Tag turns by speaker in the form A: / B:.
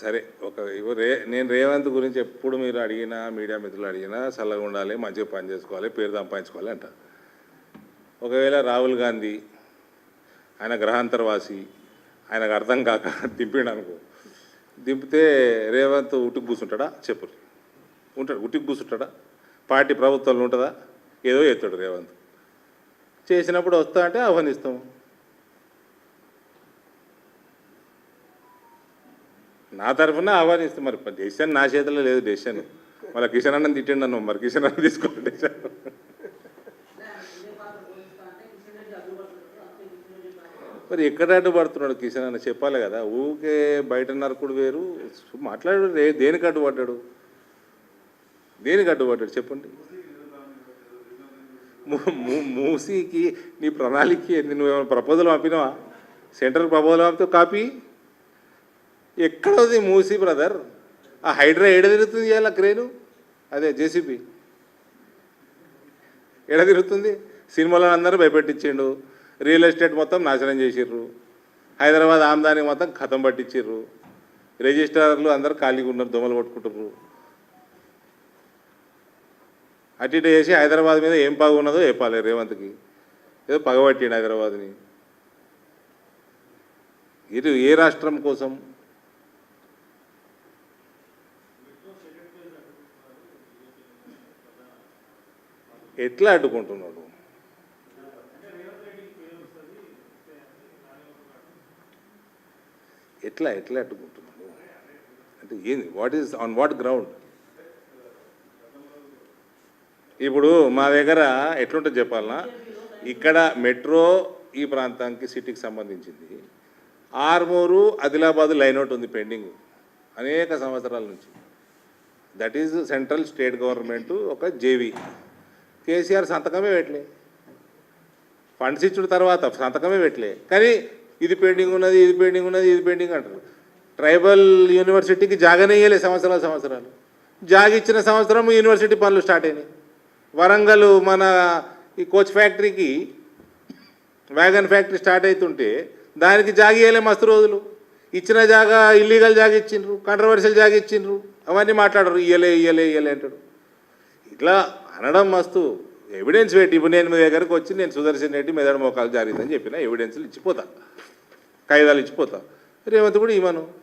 A: సరే ఒక ఇవ్వ రే నేను రేవంత్ గురించి ఎప్పుడు మీరు అడిగినా మీడియా మిత్రులు అడిగినా చల్లగా ఉండాలి మంచిగా పని చేసుకోవాలి పేరు సంపాదించుకోవాలి అంట. ఒకవేళ రాహుల్ గాంధీ ఆయన గ్రహాంతరవాసి ఆయనకు అర్థం కాక దింపిండు అనుకో. దింపితే రేవంత్ ఉట్టుకు కూర్చుంటాడా చెప్పు. ఉంటాడు ఉట్టుకు కూర్చుంటాడా పార్టీ ప్రభుత్వంలో ఉంటుందా? ఏదో ఎత్తాడు రేవంత్. చేసినప్పుడు వస్తా అంటే ఆహ్వానిస్తాం. నా తరఫున ఆహ్వానిస్తే మరి డెసిషన్ నా చేతిలో లేదు డెసిషన్ మళ్ళీ కిషన్ అన్నం తిట్టిండు నన్ను మరి కిషన్ అన్నం తీసుకోండి డెసిషన్ మరి ఎక్కడ అడ్డుపడుతున్నాడు కిషన్ అన్న? చెప్పాలి కదా. ఊకే బయట నరకుడు వేరు. మాట్లాడు దేనికి అడ్డుపడ్డాడు దేనికి అడ్డుపడ్డాడు చెప్పండి. మూసీకి నీ ప్రణాళిక నువ్వు నువ్వేమైనా ప్రపోజల్ పంపినావా? సెంటర్కి ప్రపోజల్ పంపితే కాపీ? ఎక్కడది మూసి బ్రదర్? ఆ హైడ్రా ఎడ తిరుగుతుంది ఇవాళ క్రేను? అదే జేసీబీ. ఎడ తిరుగుతుంది? సినిమాలో అందరూ భయపెట్టించిండు రియల్ ఎస్టేట్ మొత్తం నాశనం చేసిర్రు. హైదరాబాద్ ఆమ్దాని మొత్తం కథం పట్టించిర్రు. రిజిస్ట్రార్లు అందరు ఖాళీగా ఉన్నారు దొమలు కొట్టుకుంటుర్రు అటు ఇటు చేసి హైదరాబాద్ మీద ఏం పగ ఉన్నదో చెప్పాలి రేవంత్కి. ఏదో పగబట్టిండు హైదరాబాద్ని. ఇది ఏ రాష్ట్రం కోసం ఎట్లా అడ్డుకుంటున్నాడు? ఎట్లా ఎట్లా అడ్డుకుంటున్నాడు? అంటే ఏంది? What is on what ground ఇప్పుడు మా దగ్గర ఎట్లుంటుంది చెప్పాలన్నా ఇక్కడ మెట్రో ఈ ప్రాంతానికి సిటీకి సంబంధించింది. ఆర్మూరు ఆదిలాబాద్ లైన్ అవుట్ ఉంది పెండింగ్ అనేక సంవత్సరాల నుంచి. That is central state government ఒక జేవి కేసీఆర్ సంతకమే పెట్టలే. ఫండ్స్ ఇచ్చిన తర్వాత సంతకమే పెట్టలే. కానీ ఇది పెండింగ్ ఉన్నది ఇది పెండింగ్ ఉన్నది ఇది పెండింగ్ అంటారు. ట్రైబల్ యూనివర్సిటీకి జాగనేయలే సంవత్సరాలు సంవత్సరాలు. జాగ ఇచ్చిన సంవత్సరం యూనివర్సిటీ పనులు స్టార్ట్ అయినాయి. వరంగల్ మన ఈ కోచ్ ఫ్యాక్టరీకి వ్యాగన్ ఫ్యాక్టరీ స్టార్ట్ అవుతుంటే దానికి జాగ మస్తు రోజులు. ఇచ్చిన జాగా ఇల్లీగల్ జాగ ఇచ్చిండ్రు కంట్రవర్షియల్ జాగిచ్చిండ్రు అవన్నీ మాట్లాడరు ఇయ్యలే ఇయ్యలే ఇయ్యలే అంటాడు ఇట్లా అనడం మస్తు. ఎవిడెన్స్ పెట్టి ఇప్పుడు నేను మీ దగ్గరకు వచ్చి నేను సుదర్శన్ రెడ్డి మెదడు మోకాలు జారిందని చెప్పిన ఎవిడెన్స్లు ఇచ్చిపోతా. కాగితాలు ఇచ్చిపోతా. రేవంత్ కూడా ఇవ్వను.